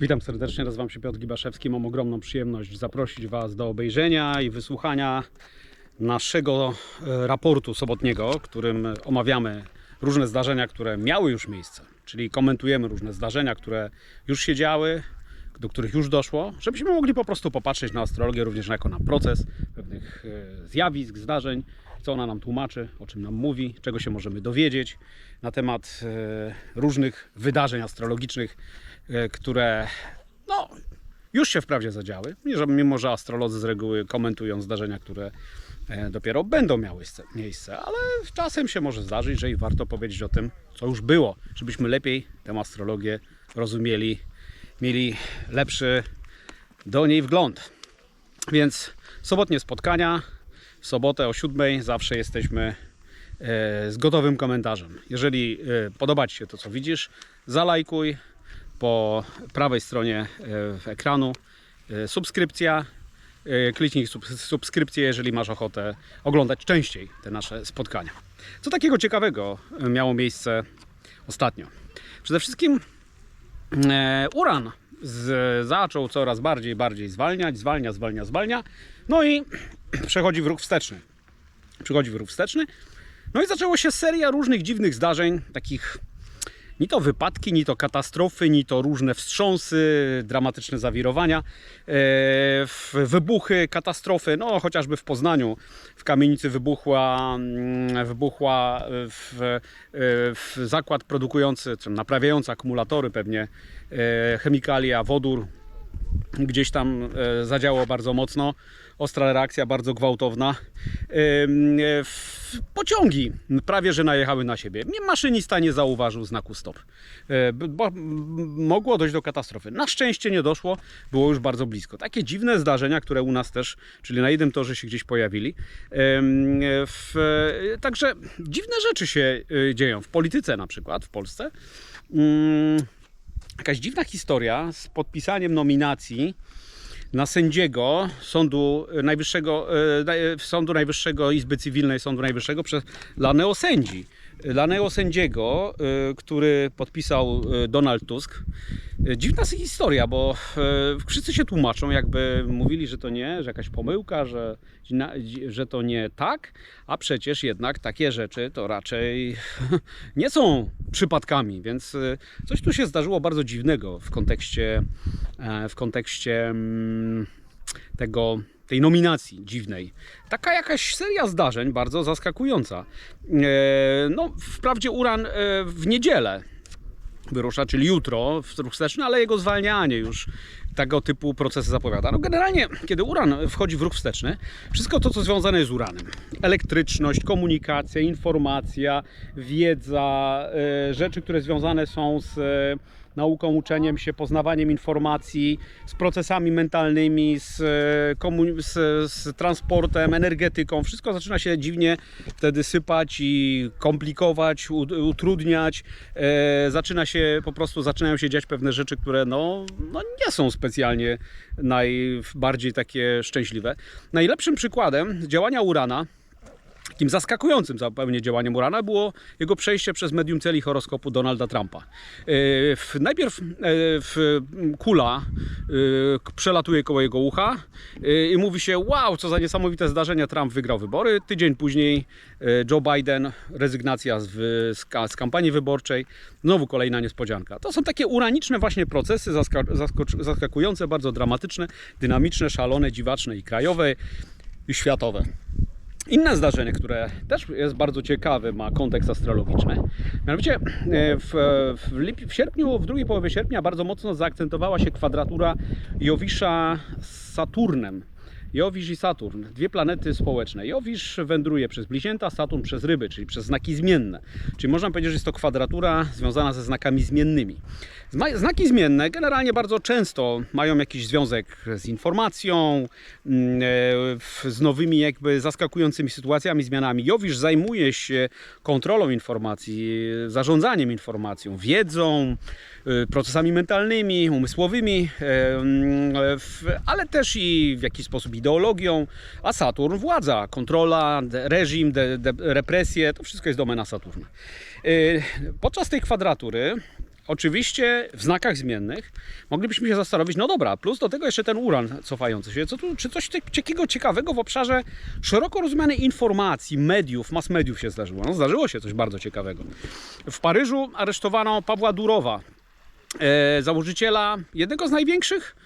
Witam serdecznie, nazywam się Piotr Gibaszewski. Mam ogromną przyjemność zaprosić Was do obejrzenia i wysłuchania naszego e, raportu sobotniego, w którym omawiamy różne zdarzenia, które miały już miejsce, czyli komentujemy różne zdarzenia, które już się działy, do których już doszło, żebyśmy mogli po prostu popatrzeć na astrologię również jako na proces pewnych e, zjawisk, zdarzeń, co ona nam tłumaczy, o czym nam mówi, czego się możemy dowiedzieć na temat e, różnych wydarzeń astrologicznych, które no, już się wprawdzie zadziały, mimo że astrolodzy z reguły komentują zdarzenia, które e, dopiero będą miały sce- miejsce, ale czasem się może zdarzyć, że i warto powiedzieć o tym, co już było, żebyśmy lepiej tę astrologię rozumieli, mieli lepszy do niej wgląd. Więc sobotnie spotkania, w sobotę o 7 zawsze jesteśmy e, z gotowym komentarzem. Jeżeli e, podoba Ci się to, co widzisz, zalajkuj po prawej stronie e, ekranu e, subskrypcja. E, Kliknij sub, subskrypcję, jeżeli masz ochotę oglądać częściej te nasze spotkania. Co takiego ciekawego miało miejsce ostatnio? Przede wszystkim uran z, zaczął coraz bardziej, bardziej zwalniać, zwalnia, zwalnia, zwalnia. No i przechodzi w ruch wsteczny. Przychodzi w ruch wsteczny. No i zaczęło się seria różnych dziwnych zdarzeń, takich ni to wypadki, ni to katastrofy, ni to różne wstrząsy, dramatyczne zawirowania, e, wybuchy, katastrofy. No, chociażby w Poznaniu w kamienicy wybuchła, mm, wybuchła e, w, e, w zakład produkujący, czy naprawiający akumulatory pewnie chemikalia, wodór, gdzieś tam e, zadziało bardzo mocno. Ostra reakcja, bardzo gwałtowna. E, Pociągi prawie że najechały na siebie. Maszynista nie zauważył znaku stop. E, Bo mogło dojść do katastrofy. Na szczęście nie doszło, było już bardzo blisko. Takie dziwne zdarzenia, które u nas też, czyli na jednym torze się gdzieś pojawili. Także dziwne rzeczy się dzieją w polityce na przykład w Polsce. Jakaś dziwna historia z podpisaniem nominacji na sędziego Sądu Najwyższego, na- e, Sądu Najwyższego Izby Cywilnej Sądu Najwyższego przez, dla neosędzi. Dla neosędziego, e, który podpisał e, Donald Tusk. E, Dziwna historia, bo wszyscy się tłumaczą, jakby mówili, że to nie, że jakaś pomyłka, że, że to nie tak, a przecież jednak takie rzeczy to raczej nie są przypadkami, więc coś tu się zdarzyło bardzo dziwnego w kontekście, e, w kontekście mm, tego, tej nominacji dziwnej. Taka jakaś seria zdarzeń bardzo zaskakująca. E, No, wprawdzie Uran e, w niedzielę wyrusza, czyli jutro w ruch wsteczny, ale jego zwalnianie już tego typu procesy zapowiada. No generalnie, kiedy uran wchodzi w ruch wsteczny, wszystko to, co związane jest z uranem, elektryczność, komunikacja, informacja, wiedza, e, rzeczy, które związane są z nauką, uczeniem się, poznawaniem informacji, z procesami mentalnymi, z, e, z, z transportem, energetyką, wszystko zaczyna się dziwnie wtedy sypać i komplikować, utrudniać. E, zaczyna się po prostu, zaczynają się dziać pewne rzeczy, które no, no nie są specjalnie najbardziej takie szczęśliwe. Najlepszym przykładem działania Urana Takim zaskakującym zupełnie działaniem Urana było jego przejście przez medium celi horoskopu Donalda Trumpa. E, najpierw e, kula e, przelatuje koło jego ucha i mówi się: Wow, co za niesamowite zdarzenie, Trump wygrał wybory. Tydzień później Joe Biden, rezygnacja z, z, ka- z kampanii wyborczej, znowu kolejna niespodzianka. To są takie uraniczne właśnie procesy, zaskakujące, bardzo dramatyczne, dynamiczne, szalone, dziwaczne i krajowe, i światowe. Inne zdarzenie, które też jest bardzo ciekawe, ma kontekst astrologiczny. Mianowicie e, w, w, lip- w sierpniu, w drugiej połowie sierpnia bardzo mocno zaakcentowała się kwadratura Jowisza z Saturnem. Jowisz i Saturn, dwie planety społeczne. Jowisz wędruje przez bliźnięta, Saturn przez ryby, czyli przez znaki zmienne. Czyli można powiedzieć, że jest to kwadratura związana ze znakami zmiennymi. Znaki zmienne generalnie bardzo często mają jakiś związek z informacją, mm, e, z nowymi jakby zaskakującymi sytuacjami, zmianami. Jowisz zajmuje się kontrolą informacji, zarządzaniem informacją, wiedzą, y, procesami mentalnymi, umysłowymi, e, mm, e, ale też i w jakiś sposób ideologią, a Saturn władza, kontrola, reżim, de, de, represje, to wszystko jest domena Saturna. Y, Podczas tej kwadratury oczywiście w znakach zmiennych moglibyśmy się zastanowić, no dobra, plus do tego jeszcze ten uran cofający się. Co tu, czy coś takiego ciekawego w obszarze szeroko rozumianej informacji, mediów, mass mediów się zdarzyło? No, zdarzyło się coś bardzo ciekawego. W Paryżu aresztowano Pawła Durowa, e, założyciela jednego z największych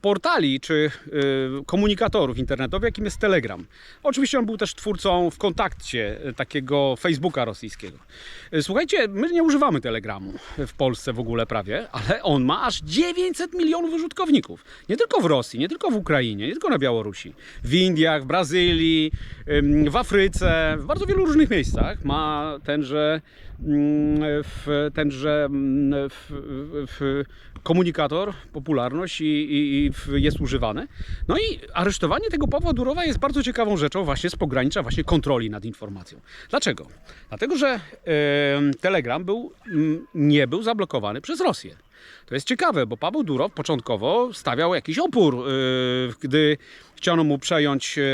portali czy y, komunikatorów internetowych, jakim jest Telegram. Oczywiście on był też twórcą w kontakcie y, takiego Facebooka rosyjskiego. Y, Słuchajcie, my nie używamy Telegramu w Polsce w ogóle prawie, ale on ma aż 900 milionów użytkowników. Nie tylko w Rosji, nie tylko w Ukrainie, nie tylko na Białorusi. W Indiach, w Brazylii, w Afryce, w bardzo wielu różnych miejscach ma tenże w tenże mm, w, w, komunikator, popularność i, i, i jest używany. No i aresztowanie tego Pawła Durowa jest bardzo ciekawą rzeczą właśnie z pogranicza właśnie kontroli nad informacją. Dlaczego? Dlatego, że Telegram był, mm, nie był zablokowany przez Rosję. To jest ciekawe, bo Paweł Durow początkowo stawiał jakiś opór, yy, gdy chciano mu przejąć yy,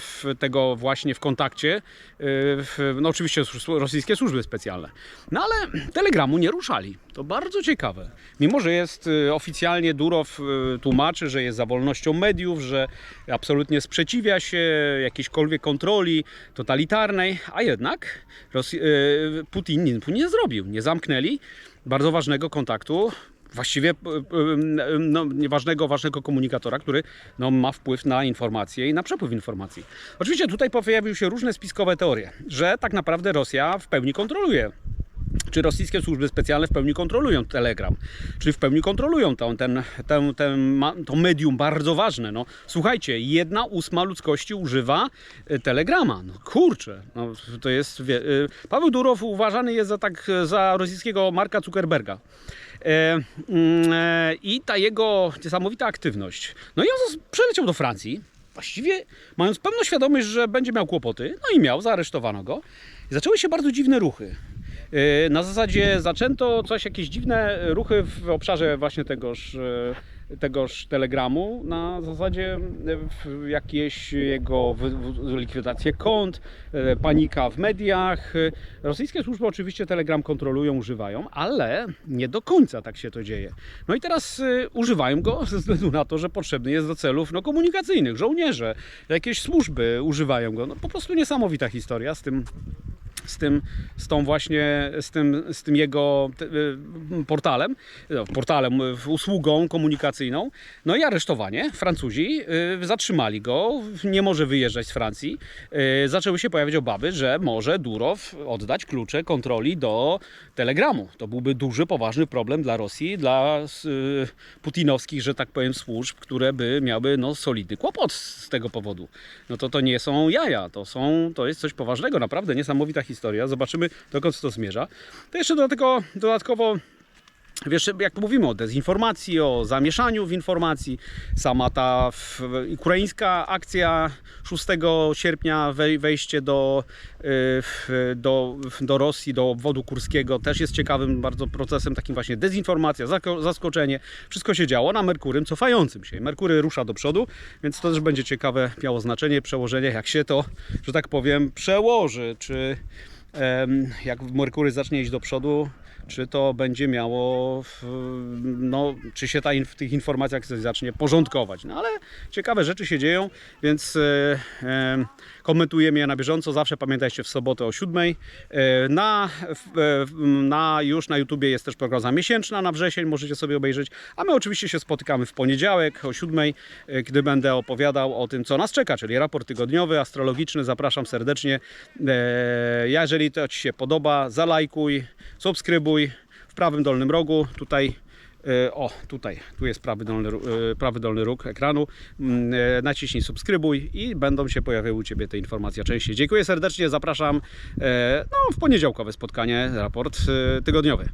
w tego właśnie w kontakcie, w, no oczywiście rosyjskie służby specjalne. No ale telegramu nie ruszali. To bardzo ciekawe. Mimo, że jest oficjalnie Durow tłumaczy, że jest za wolnością mediów, że absolutnie sprzeciwia się jakiejśkolwiek kontroli totalitarnej, a jednak Rosji- Putin nie zrobił. Nie zamknęli bardzo ważnego kontaktu, właściwie p- p- no, nieważnego, ważnego komunikatora, który no, ma wpływ na informacje i na przepływ informacji. Oczywiście tutaj pojawiły się różne spiskowe teorie, że tak naprawdę Rosja w pełni kontroluje czy rosyjskie służby specjalne w pełni kontrolują Telegram, czy w pełni kontrolują to, ten, ten, ten, to medium bardzo ważne. No, słuchajcie, jedna ósma ludzkości używa y, Telegrama. No kurczę, no, to jest... Wie, y, Paweł Durow uważany jest za, tak, za rosyjskiego Marka Zuckerberga. E, mm, e, I ta jego niesamowita aktywność. No i on przeleciał do Francji, właściwie mając pełną świadomość, że będzie miał kłopoty. No i miał, zaaresztowano go. I zaczęły się bardzo dziwne ruchy. E, Na zasadzie zaczęto coś, jakieś dziwne ruchy w obszarze właśnie tegoż, e, tegoż telegramu, na zasadzie e, jakieś jego likwidację kont, panika w mediach. Rosyjskie służby oczywiście telegram kontrolują, używają, ale nie do końca tak się to dzieje. No i teraz używają go ze względu na to, że potrzebny jest do celów no, komunikacyjnych. Żołnierze, jakieś służby używają go. No po prostu niesamowita historia z tym z tym, z tą właśnie, z tym, z tym jego y, portalem, no, portalem, y, usługą komunikacyjną. No i aresztowanie. Francuzi y, zatrzymali go, nie może wyjeżdżać z Francji. Zaczęły się pojawiać obawy, że może Durow oddać klucze kontroli do Telegramu. To byłby duży, poważny problem dla Rosji, dla putinowskich, że tak powiem, służb, które by miały no, solidny kłopot z tego powodu. No to to nie są jaja, to, są, to jest coś poważnego, naprawdę niesamowita historia. Zobaczymy, dokąd to zmierza. To jeszcze do tego dodatkowo Wiesz, jak mówimy o dezinformacji, o zamieszaniu w informacji, sama ta ukraińska akcja 6 sierpnia, wej- wejście do, y, do, do Rosji, do obwodu kurskiego, też jest ciekawym bardzo procesem, takim właśnie dezinformacja, zaskoczenie. Wszystko się działo na Merkurym cofającym się. Merkury rusza do przodu, więc to też będzie ciekawe, miało znaczenie, przełożenie, jak się to, że tak powiem, przełoży, czy jak Merkury zacznie iść do przodu, czy to będzie miało, no, czy się ta w tych informacjach coś zacznie porządkować. No ale ciekawe rzeczy się dzieją, więc e, komentujemy je na bieżąco. Zawsze pamiętajcie w sobotę o 7. E, na, e, na, już na YouTubie jest też prognoza miesięczna na wrzesień, możecie sobie obejrzeć. A my oczywiście się spotykamy w poniedziałek o 7, e, gdy będę opowiadał o tym, co nas czeka, czyli raport tygodniowy, astrologiczny. Zapraszam serdecznie. E, jeżeli to Ci się podoba, zalajkuj, subskrybuj w prawym dolnym rogu. Tutaj e, o, tutaj, tu jest prawy dolny, e, prawy dolny róg ekranu. Mm, e, Naciśnij subskrybuj i będą się pojawiały u Ciebie te informacje częściej. Dziękuję serdecznie, zapraszam no, w poniedziałkowe spotkanie, raport tygodniowy.